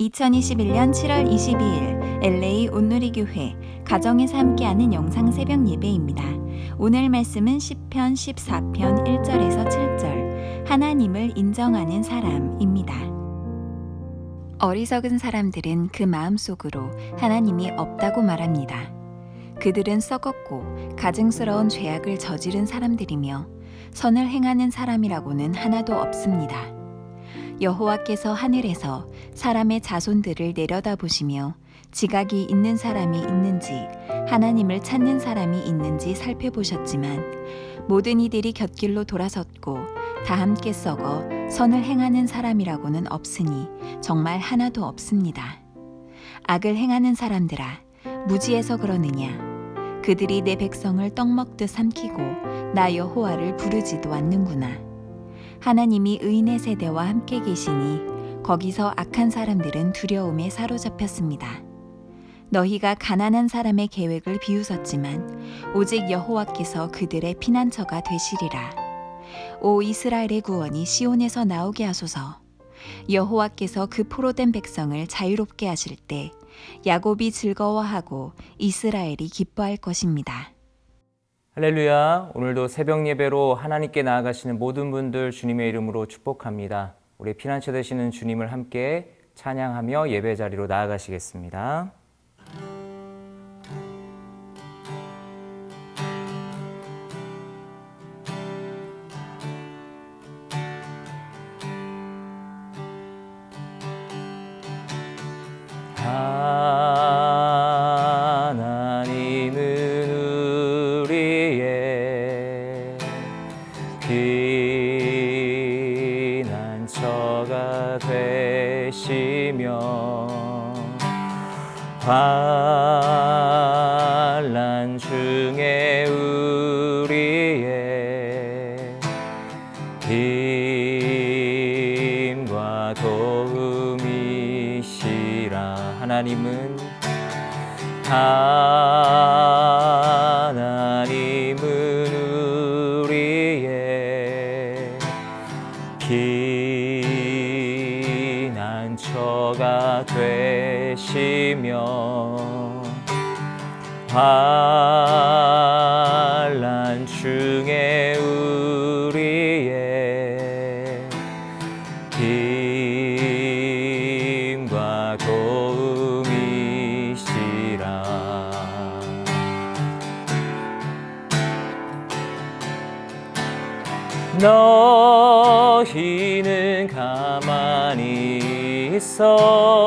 2021년 7월 22일 LA 온누리교회 가정에서 함께하는 영상 새벽 예배입니다. 오늘 말씀은 시편 14편 1절에서 7절 하나님을 인정하는 사람입니다. 어리석은 사람들은 그 마음속으로 하나님이 없다고 말합니다. 그들은 썩었고 가증스러운 죄악을 저지른 사람들이며 선을 행하는 사람이라고는 하나도 없습니다. 여호와께서 하늘에서 사람의 자손들을 내려다보시며 지각이 있는 사람이 있는지 하나님을 찾는 사람이 있는지 살펴보셨지만 모든 이들이 곁길로 돌아섰고 다 함께 썩어 선을 행하는 사람이라고는 없으니 정말 하나도 없습니다. 악을 행하는 사람들아 무지해서 그러느냐 그들이 내 백성을 떡 먹듯 삼키고 나 여호와를 부르지도 않는구나 하나님이 의인의 세대와 함께 계시니 거기서 악한 사람들은 두려움에 사로잡혔습니다. 너희가 가난한 사람의 계획을 비웃었지만 오직 여호와께서 그들의 피난처가 되시리라. 오 이스라엘의 구원이 시온에서 나오게 하소서. 여호와께서 그 포로된 백성을 자유롭게 하실 때 야곱이 즐거워하고 이스라엘이 기뻐할 것입니다. 할렐루야. 오늘도 새벽 예배로 하나님께 나아가시는 모든 분들 주님의 이름으로 축복합니다. 우리 피난처 되시는 주님을 함께 찬양하며 예배 자리로 나아가시겠습니다. 되시며 환란 중에 우리의 힘과 도움이시라. 하나님은 하 환란 중에 우리의 힘과 도움이시라. 너희는 가만히 있어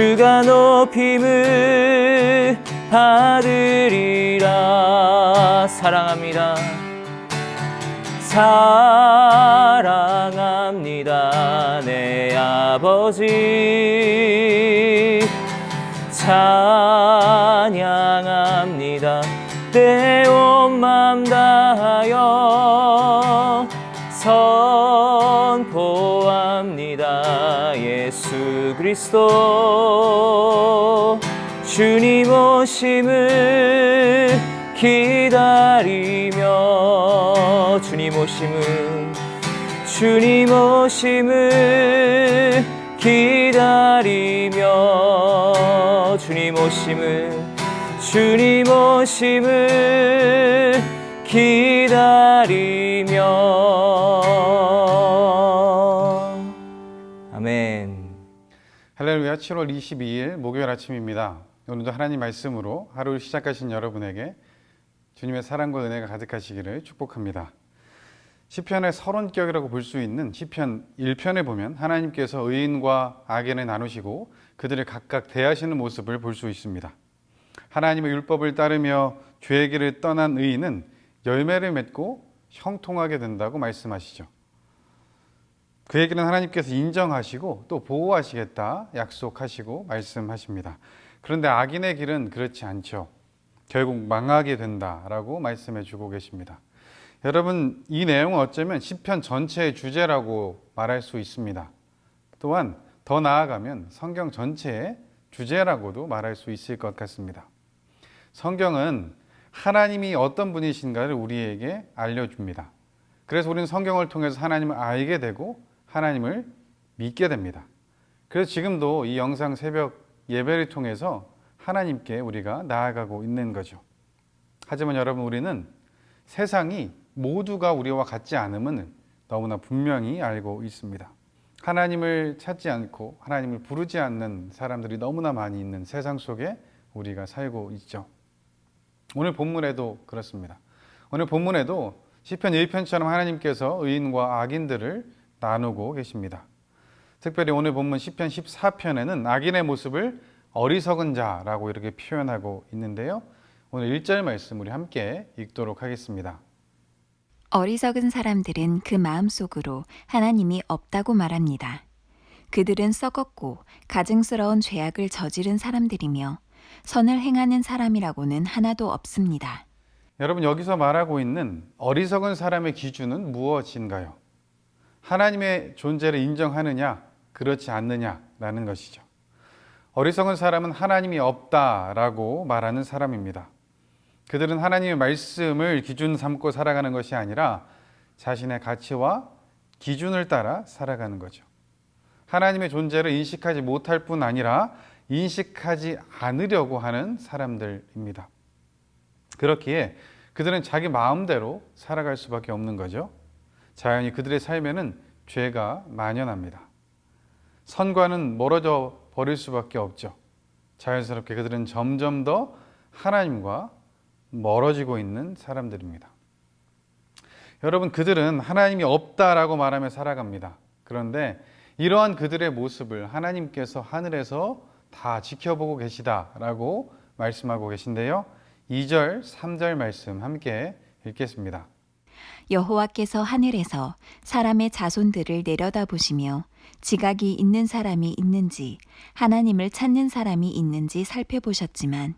주가 높임을 받으리라. 사랑합니다. 사랑합니다. 내 아버지. 찬양합니다. 내 온 맘 다하여 그리스도 주님 오심을 기다리며 주님 오심을 주님 오심을 기다리며 주님 오심을 주님 오심을 기다리며 할렐루야 7월 22일 목요일 아침입니다. 오늘도 하나님 말씀으로 하루를 시작하신 여러분에게 주님의 사랑과 은혜가 가득하시기를 축복합니다. 시편의 서론격이라고 볼 수 있는 시편 1편에 보면 하나님께서 의인과 악인을 나누시고 그들을 각각 대하시는 모습을 볼 수 있습니다. 하나님의 율법을 따르며 죄의 길을 떠난 의인은 열매를 맺고 형통하게 된다고 말씀하시죠. 길은 하나님께서 인정하시고 또 보호하시겠다 약속하시고 말씀하십니다. 그런데 악인의 길은 그렇지 않죠. 결국 망하게 된다라고 말씀해 주고 계십니다. 여러분 이 내용은 어쩌면 시편 전체의 주제라고 말할 수 있습니다. 또한 더 나아가면 성경 전체의 주제라고도 말할 수 있을 것 같습니다. 성경은 하나님이 어떤 분이신가를 우리에게 알려줍니다. 그래서 우리는 성경을 통해서 하나님을 알게 되고 하나님을 믿게 됩니다. 그래서 지금도 이 영상 새벽 예배를 통해서 하나님께 우리가 나아가고 있는 거죠. 하지만 여러분 우리는 세상이 모두가 우리와 같지 않음은 너무나 분명히 알고 있습니다. 하나님을 찾지 않고 하나님을 부르지 않는 사람들이 너무나 많이 있는 세상 속에 우리가 살고 있죠. 오늘 본문에도 그렇습니다. 오늘 본문에도 시편 1편처럼 하나님께서 의인과 악인들을 나누고 계십니다. 특별히 오늘 본문 시편 14편에는 악인의 모습을 어리석은 자라고 이렇게 표현하고 있는데요. 오늘 1절 말씀 우리 함께 읽도록 하겠습니다. 어리석은 사람들은 그 마음속으로 하나님이 없다고 말합니다. 그들은 썩었고 가증스러운 죄악을 저지른 사람들이며 선을 행하는 사람이라고는 하나도 없습니다. 여러분 여기서 말하고 있는 어리석은 사람의 기준은 무엇인가요? 하나님의 존재를 인정하느냐, 그렇지 않느냐라는 것이죠. 어리석은 사람은 하나님이 없다라고 말하는 사람입니다. 그들은 하나님의 말씀을 기준 삼고 살아가는 것이 아니라 자신의 가치와 기준을 따라 살아가는 거죠. 하나님의 존재를 인식하지 못할 뿐 아니라 인식하지 않으려고 하는 사람들입니다. 그렇기에 그들은 자기 마음대로 살아갈 수밖에 없는 거죠. 자연히 그들의 삶에는 죄가 만연합니다. 선과는 멀어져 버릴 수밖에 없죠. 자연스럽게 그들은 점점 더 하나님과 멀어지고 있는 사람들입니다. 여러분, 그들은 하나님이 없다라고 말하며 살아갑니다. 그런데 이러한 그들의 모습을 하나님께서 하늘에서 다 지켜보고 계시다라고 말씀하고 계신데요. 2절, 3절 말씀 함께 읽겠습니다. 여호와께서 하늘에서 사람의 자손들을 내려다보시며 지각이 있는 사람이 있는지 하나님을 찾는 사람이 있는지 살펴보셨지만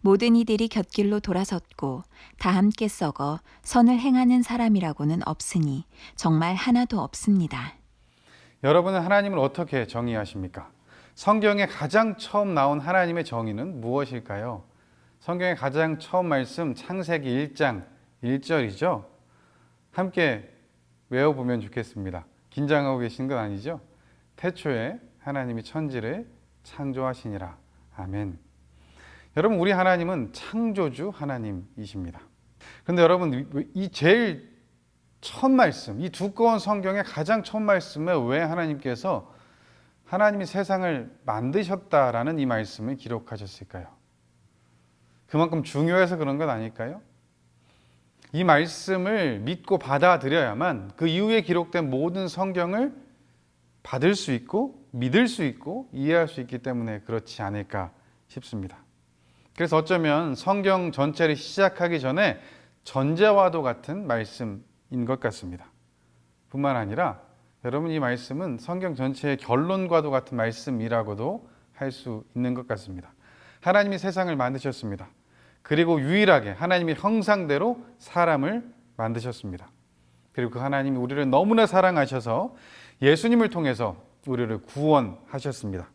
모든 이들이 곁길로 돌아섰고 다 함께 썩어 선을 행하는 사람이라고는 없으니 정말 하나도 없습니다. 여러분은 하나님을 어떻게 정의하십니까? 성경에 가장 처음 나온 하나님의 정의는 무엇일까요? 성경의 가장 처음 말씀 창세기 1장 1절이죠. 함께 외워보면 좋겠습니다. 긴장하고 계신 건 아니죠? 태초에 하나님이 천지를 창조하시니라. 아멘. 여러분, 우리 하나님은 창조주 하나님이십니다. 근데 여러분, 이 제일 첫 말씀, 이 두꺼운 성경의 가장 첫 말씀에 왜 하나님께서 하나님이 세상을 만드셨다라는 이 말씀을 기록하셨을까요? 그만큼 중요해서 그런 것 아닐까요? 이 말씀을 믿고 받아들여야만 그 이후에 기록된 모든 성경을 받을 수 있고 믿을 수 있고 이해할 수 있기 때문에 그렇지 않을까 싶습니다. 그래서 어쩌면 성경 전체를 시작하기 전에 전제와도 같은 말씀인 것 같습니다. 뿐만 아니라 여러분 이 말씀은 성경 전체의 결론과도 같은 말씀이라고도 할 수 있는 것 같습니다. 하나님이 세상을 만드셨습니다. 그리고 유일하게 하나님의 형상대로 사람을 만드셨습니다. 그리고 그 하나님이 우리를 너무나 사랑하셔서 예수님을 통해서 우리를 구원하셨습니다.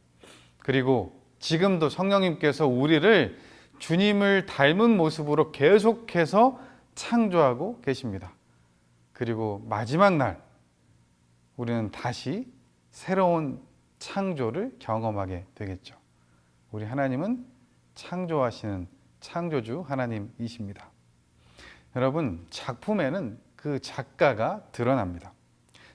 그리고 지금도 성령님께서 우리를 주님을 닮은 모습으로 계속해서 창조하고 계십니다. 그리고 마지막 날 우리는 다시 새로운 창조를 경험하게 되겠죠. 우리 하나님은 창조하시는 창조주 하나님이십니다. 여러분, 작품에는 그 작가가 드러납니다.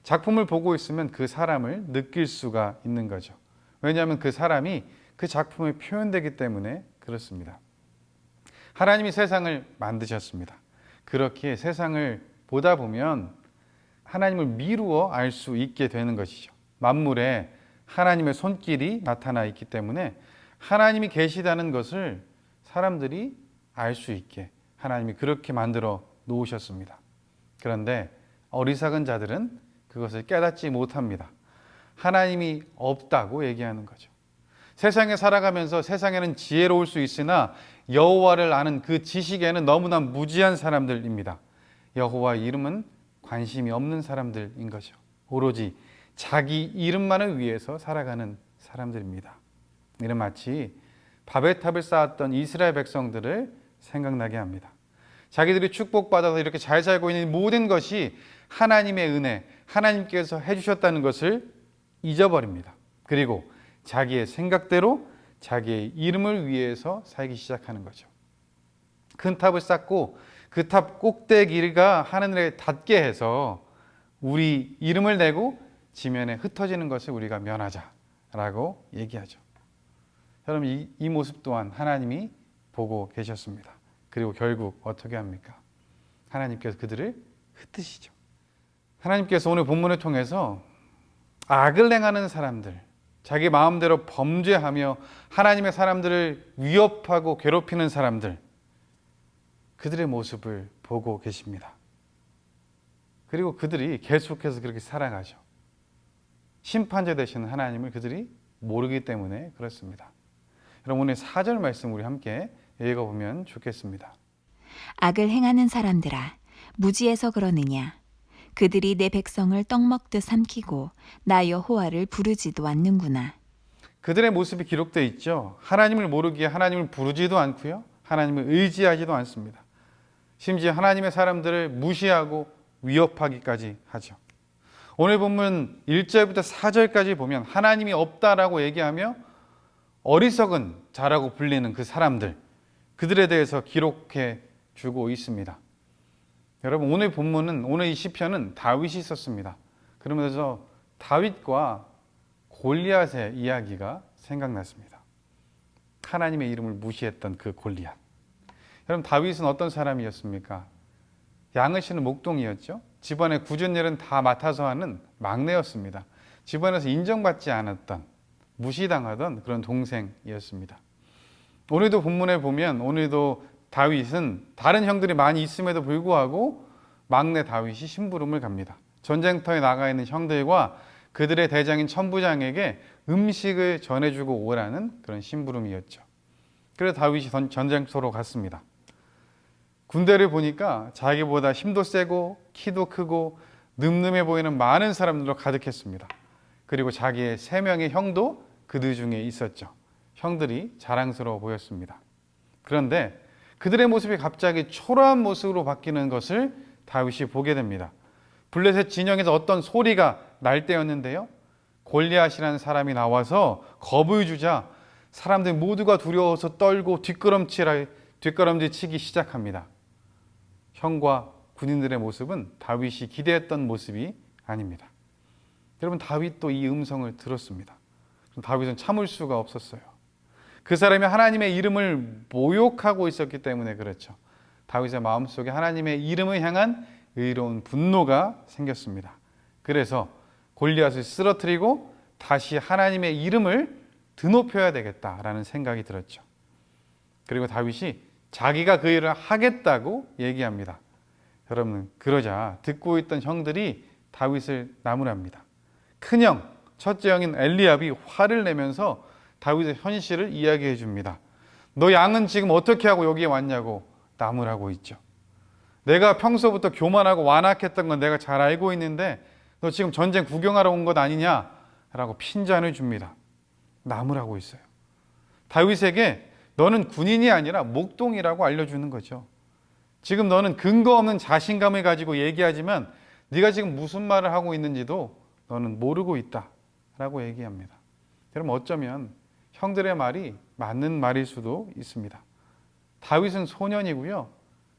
작품을 보고 있으면 그 사람을 느낄 수가 있는 거죠. 왜냐하면 그 사람이 그 작품에 표현되기 때문에 그렇습니다. 하나님이 세상을 만드셨습니다. 그렇기에 세상을 보다 보면 하나님을 미루어 알 수 있게 되는 것이죠. 만물에 하나님의 손길이 나타나 있기 때문에 하나님이 계시다는 것을 사람들이 알 수 있게 하나님이 그렇게 만들어 놓으셨습니다. 그런데 어리석은 자들은 그것을 깨닫지 못합니다. 하나님이 없다고 얘기하는 거죠. 세상에 살아가면서 세상에는 지혜로울 수 있으나 여호와를 아는 그 지식에는 너무나 무지한 사람들입니다. 여호와 이름은 관심이 없는 사람들인 거죠. 오로지 자기 이름만을 위해서 살아가는 사람들입니다. 이는 마치 바벨 탑을 쌓았던 이스라엘 백성들을 생각나게 합니다. 자기들이 축복받아서 이렇게 잘 살고 있는 모든 것이 하나님의 은혜, 하나님께서 해주셨다는 것을 잊어버립니다. 그리고 자기의 생각대로 자기의 이름을 위해서 살기 시작하는 거죠. 큰 탑을 쌓고 그 탑 꼭대기가 하늘에 닿게 해서 우리 이름을 내고 지면에 흩어지는 것을 우리가 면하자라고 얘기하죠. 여러분 이, 이 모습 또한 하나님이 보고 계셨습니다. 그리고 결국 어떻게 합니까? 하나님께서 그들을 흩으시죠. 하나님께서 오늘 본문을 통해서 악을 행하는 사람들, 자기 마음대로 범죄하며 하나님의 사람들을 위협하고 괴롭히는 사람들, 그들의 모습을 보고 계십니다. 그리고 그들이 계속해서 그렇게 살아가죠. 심판자 되시는 하나님을 그들이 모르기 때문에 그렇습니다. 여러분 오늘 4절 말씀 우리 함께 읽어보면 좋겠습니다. 악을 행하는 사람들아 무지해서 그러느냐 그들이 내 백성을 떡 먹듯 삼키고 나 여호와를 부르지도 않는구나 그들의 모습이 기록되어 있죠. 하나님을 모르기에 하나님을 부르지도 않고요. 하나님을 의지하지도 않습니다. 심지어 하나님의 사람들을 무시하고 위협하기까지 하죠. 오늘 본문 1절부터 4절까지 보면 하나님이 없다라고 얘기하며 어리석은 자라고 불리는 그 사람들, 그들에 대해서 기록해 주고 있습니다. 여러분 오늘 본문은 오늘 이 시편은 다윗이 썼습니다. 그러면서 다윗과 골리앗의 이야기가 생각났습니다. 하나님의 이름을 무시했던 그 골리앗. 여러분 다윗은 어떤 사람이었습니까? 양을 치는 목동이었죠. 집안의 굳은 일은 다 맡아서 하는 막내였습니다. 집안에서 인정받지 않았던 무시당하던 그런 동생이었습니다. 오늘도 본문에 보면 오늘도 다윗은 다른 형들이 많이 있음에도 불구하고 막내 다윗이 심부름을 갑니다. 전쟁터에 나가 있는 형들과 그들의 대장인 천부장에게 음식을 전해주고 오라는 그런 심부름이었죠. 그래서 다윗이 전- 전쟁터로 갔습니다. 군대를 보니까 자기보다 힘도 세고 키도 크고 늠름해 보이는 많은 사람들로 가득했습니다. 그리고 자기의 세 명의 형도 그들 중에 있었죠. 형들이 자랑스러워 보였습니다. 그런데 그들의 모습이 갑자기 초라한 모습으로 바뀌는 것을 다윗이 보게 됩니다. 블레셋 진영에서 어떤 소리가 날 때였는데요. 골리앗이라는 사람이 나와서 겁을 주자 사람들 모두가 두려워서 떨고 뒷걸음치라 뒷걸음질 치기 시작합니다. 형과 군인들의 모습은 다윗이 기대했던 모습이 아닙니다. 여러분 다윗도 이 음성을 들었습니다. 다윗은 참을 수가 없었어요. 그 사람이 하나님의 이름을 모욕하고 있었기 때문에 그렇죠. 다윗의 마음속에 하나님의 이름을 향한 의로운 분노가 생겼습니다. 그래서 골리앗을 쓰러뜨리고 다시 하나님의 이름을 드높여야 되겠다라는 생각이 들었죠. 그리고 다윗이 자기가 그 일을 하겠다고 얘기합니다. 여러분 그러자 듣고 있던 형들이 다윗을 나무랍니다. 큰형 첫째 형인 엘리압이 화를 내면서 다윗의 현실을 이야기해 줍니다. 너 양은 지금 어떻게 하고 여기에 왔냐고 나무라고 있죠. 내가 평소부터 교만하고 완악했던 건 내가 잘 알고 있는데 너 지금 전쟁 구경하러 온 것 아니냐? 라고 핀잔을 줍니다. 나무라고 있어요. 다윗에게 너는 군인이 아니라 목동이라고 알려주는 거죠. 지금 너는 근거 없는 자신감을 가지고 얘기하지만 네가 지금 무슨 말을 하고 있는지도 너는 모르고 있다 라고 얘기합니다. 여러분 어쩌면 형들의 말이 맞는 말일 수도 있습니다. 다윗은 소년이고요.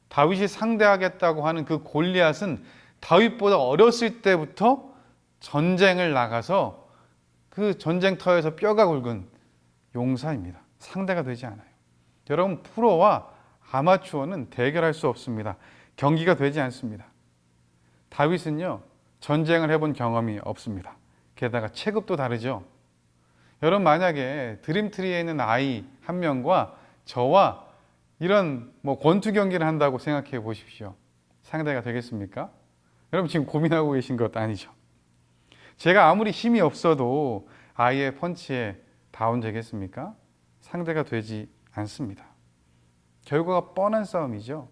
다윗이 상대하겠다고 하는 그 골리앗은 다윗보다 어렸을 때부터 전쟁을 나가서 그 전쟁터에서 뼈가 굵은 용사입니다. 상대가 되지 않아요. 여러분 프로와 아마추어는 대결할 수 없습니다. 경기가 되지 않습니다. 다윗은요 전쟁을 해본 경험이 없습니다. 게다가 체급도 다르죠. 여러분 만약에 드림트리에 있는 아이 한 명과 저와 이런 뭐 권투 경기를 한다고 생각해 보십시오. 상대가 되겠습니까? 여러분 지금 고민하고 계신 것 아니죠? 제가 아무리 힘이 없어도 아이의 펀치에 다운되겠습니까? 상대가 되지 않습니다. 결과가 뻔한 싸움이죠.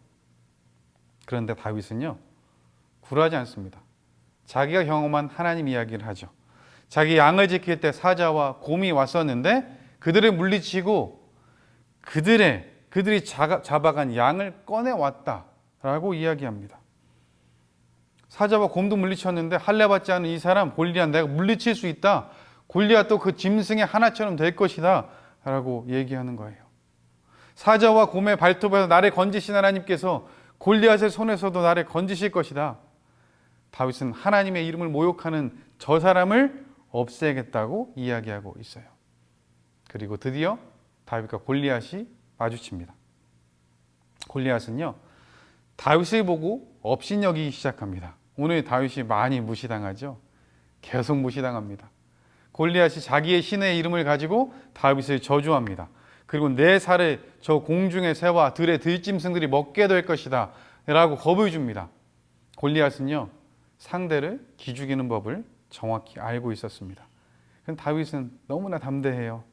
그런데 다윗은요, 굴하지 않습니다. 자기가 경험한 하나님 이야기를 하죠. 자기 양을 지킬 때 사자와 곰이 왔었는데 그들을 물리치고 그들의 그들이 잡아간 양을 꺼내 왔다라고 이야기합니다. 사자와 곰도 물리쳤는데 할례 받지 않은 이 사람 골리앗 내가 물리칠 수 있다. 골리앗도 그 짐승의 하나처럼 될 것이다라고 얘기하는 거예요. 사자와 곰의 발톱에서 나를 건지신 하나님께서 골리앗의 손에서도 나를 건지실 것이다. 다윗은 하나님의 이름을 모욕하는 저 사람을 없애겠다고 이야기하고 있어요. 그리고 드디어 다윗과 골리앗이 마주칩니다. 골리앗은요, 다윗을 보고 업신여기기 시작합니다. 오늘 다윗이 많이 무시당하죠. 계속 무시당합니다. 골리앗이 자기의 신의 이름을 가지고 다윗을 저주합니다. 그리고 내 살을 저 공중의 새와 들의 들짐승들이 먹게 될 것이다. 라고 겁을 줍니다. 골리앗은요, 상대를 기죽이는 법을 정확히 알고 있었습니다. 그럼 다윗은 너무나 담대해요.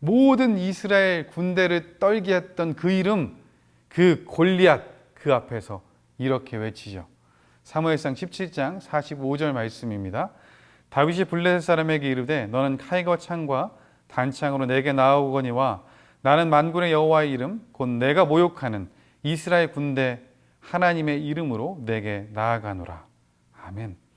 모든 이스라엘 군대를 떨게 했던 그 이름, 그 골리앗 그 앞에서 이렇게 외치죠. 사무엘상 17장 45절 말씀입니다. 다윗이 블레셋 사람에게 이르되 너는 칼과 창과 단창으로 내게 나오거니와 나는 만군의 여호와의 이름 곧 내가 모욕하는 이스라엘 군대 하나님의 이름으로 내게 나아가노라. 아멘.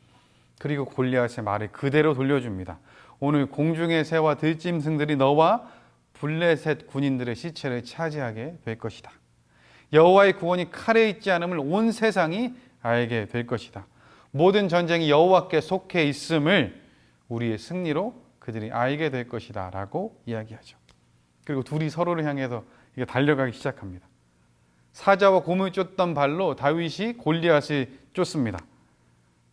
그리고 골리앗의 말을 그대로 돌려줍니다. 오늘 공중의 새와 들짐승들이 너와 블레셋 군인들의 시체를 차지하게 될 것이다. 여호와의 구원이 칼에 있지 않음을 온 세상이 알게 될 것이다. 모든 전쟁이 여호와께 속해 있음을 우리의 승리로 그들이 알게 될 것이다라고 이야기하죠. 그리고 둘이 서로를 향해서 이게 달려가기 시작합니다. 사자와 곰을 쫓던 발로 다윗이 골리앗을 쫓습니다.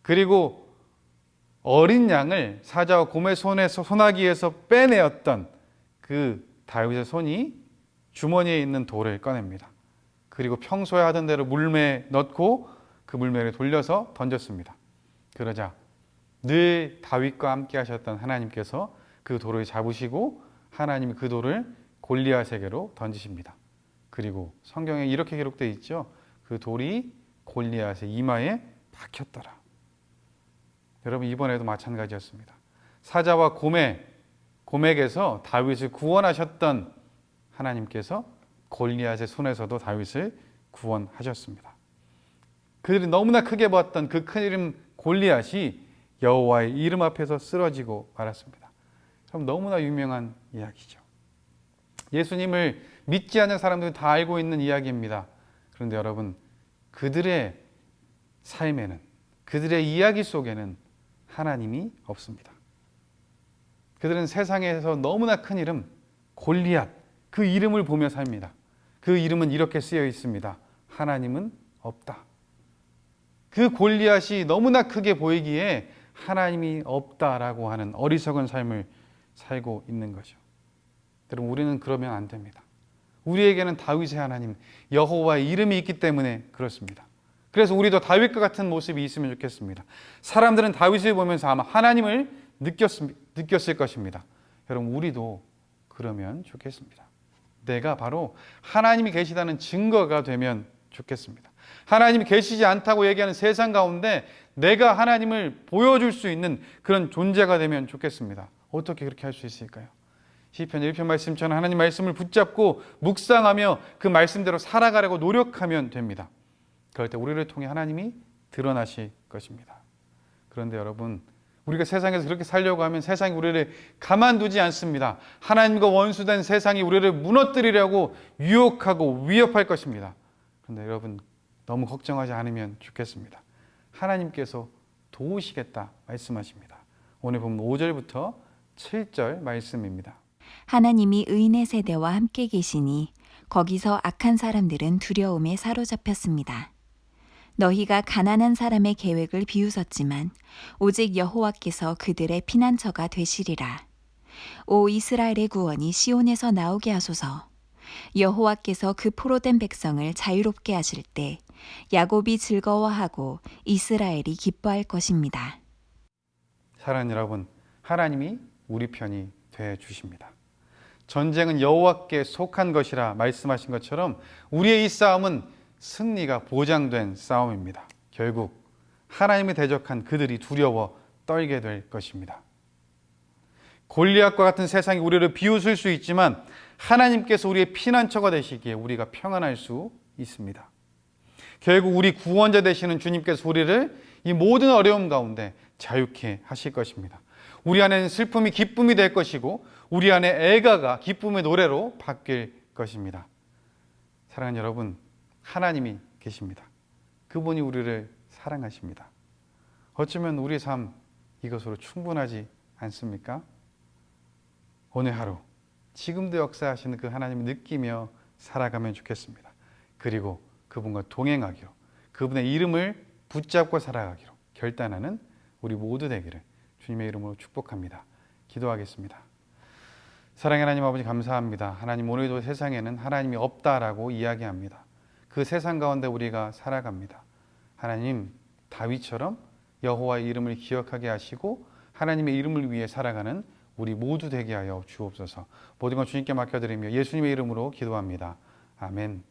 그리고 어린 양을 사자와 곰의 손에서 소나기에서 빼내었던 그 다윗의 손이 주머니에 있는 돌을 꺼냅니다. 그리고 평소에 하던 대로 물매에 넣고 그 물매를 돌려서 던졌습니다. 그러자 늘 다윗과 함께 하셨던 하나님께서 그 돌을 잡으시고 하나님이 그 돌을 골리앗에게로 던지십니다. 그리고 성경에 이렇게 기록되어 있죠. 그 돌이 골리앗의 이마에 박혔더라. 여러분 이번에도 마찬가지였습니다. 사자와 곰의 곰에게서 다윗을 구원하셨던 하나님께서 골리앗의 손에서도 다윗을 구원하셨습니다. 그들이 너무나 크게 보았던 그 큰 이름 골리앗이 여호와의 이름 앞에서 쓰러지고 말았습니다. 그럼 너무나 유명한 이야기죠. 예수님을 믿지 않는 사람들이 다 알고 있는 이야기입니다. 그런데 여러분 그들의 삶에는 그들의 이야기 속에는 하나님이 없습니다. 그들은 세상에서 너무나 큰 이름 골리앗 그 이름을 보며 삽니다. 그 이름은 이렇게 쓰여 있습니다. 하나님은 없다. 그 골리앗이 너무나 크게 보이기에 하나님이 없다라고 하는 어리석은 삶을 살고 있는 거죠. 여러분 우리는 그러면 안 됩니다. 우리에게는 다윗의 하나님 여호와의 이름이 있기 때문에 그렇습니다. 그래서 우리도 다윗과 같은 모습이 있으면 좋겠습니다. 사람들은 다윗을 보면서 아마 하나님을 느꼈, 느꼈을 것입니다. 여러분 우리도 그러면 좋겠습니다. 내가 바로 하나님이 계시다는 증거가 되면 좋겠습니다. 하나님이 계시지 않다고 얘기하는 세상 가운데 내가 하나님을 보여줄 수 있는 그런 존재가 되면 좋겠습니다. 어떻게 그렇게 할 수 있을까요? 시편 1편 말씀처럼 하나님 말씀을 붙잡고 묵상하며 그 말씀대로 살아가려고 노력하면 됩니다. 그럴 때 우리를 통해 하나님이 드러나실 것입니다. 그런데 여러분 우리가 세상에서 그렇게 살려고 하면 세상이 우리를 가만두지 않습니다. 하나님과 원수된 세상이 우리를 무너뜨리려고 유혹하고 위협할 것입니다. 그런데 여러분 너무 걱정하지 않으면 좋겠습니다. 하나님께서 도우시겠다 말씀하십니다. 오늘 보면 5절부터 7절 말씀입니다. 하나님이 의인의 세대와 함께 계시니 거기서 악한 사람들은 두려움에 사로잡혔습니다. 너희가 가난한 사람의 계획을 비웃었지만 오직 여호와께서 그들의 피난처가 되시리라. 오 이스라엘의 구원이 시온에서 나오게 하소서. 여호와께서 그 포로된 백성을 자유롭게 하실 때 야곱이 즐거워하고 이스라엘이 기뻐할 것입니다. 사랑하는 여러분, 하나님이 우리 편이 되 주십니다. 전쟁은 여호와께 속한 것이라 말씀하신 것처럼 우리의 이 싸움은 승리가 보장된 싸움입니다. 결국 하나님이 대적한 그들이 두려워 떨게 될 것입니다. 골리앗과 같은 세상이 우리를 비웃을 수 있지만 하나님께서 우리의 피난처가 되시기에 우리가 평안할 수 있습니다. 결국 우리 구원자 되시는 주님께서 우리를 이 모든 어려움 가운데 자유케 하실 것입니다. 우리 안에는 슬픔이 기쁨이 될 것이고 우리 안에 애가가 기쁨의 노래로 바뀔 것입니다. 사랑하는 여러분, 하나님이 계십니다. 그분이 우리를 사랑하십니다. 어쩌면 우리의 삶 이것으로 충분하지 않습니까? 오늘 하루 지금도 역사하시는 그 하나님을 느끼며 살아가면 좋겠습니다. 그리고 그분과 동행하기로 그분의 이름을 붙잡고 살아가기로 결단하는 우리 모두 되기를 주님의 이름으로 축복합니다. 기도하겠습니다. 사랑의 하나님 아버지 감사합니다. 하나님 오늘도 세상에는 하나님이 없다라고 이야기합니다. 그 세상 가운데 우리가 살아갑니다. 하나님 다윗처럼 여호와의 이름을 기억하게 하시고 하나님의 이름을 위해 살아가는 우리 모두 되게 하여 주옵소서. 모든 것 주님께 맡겨드리며 예수님의 이름으로 기도합니다. 아멘.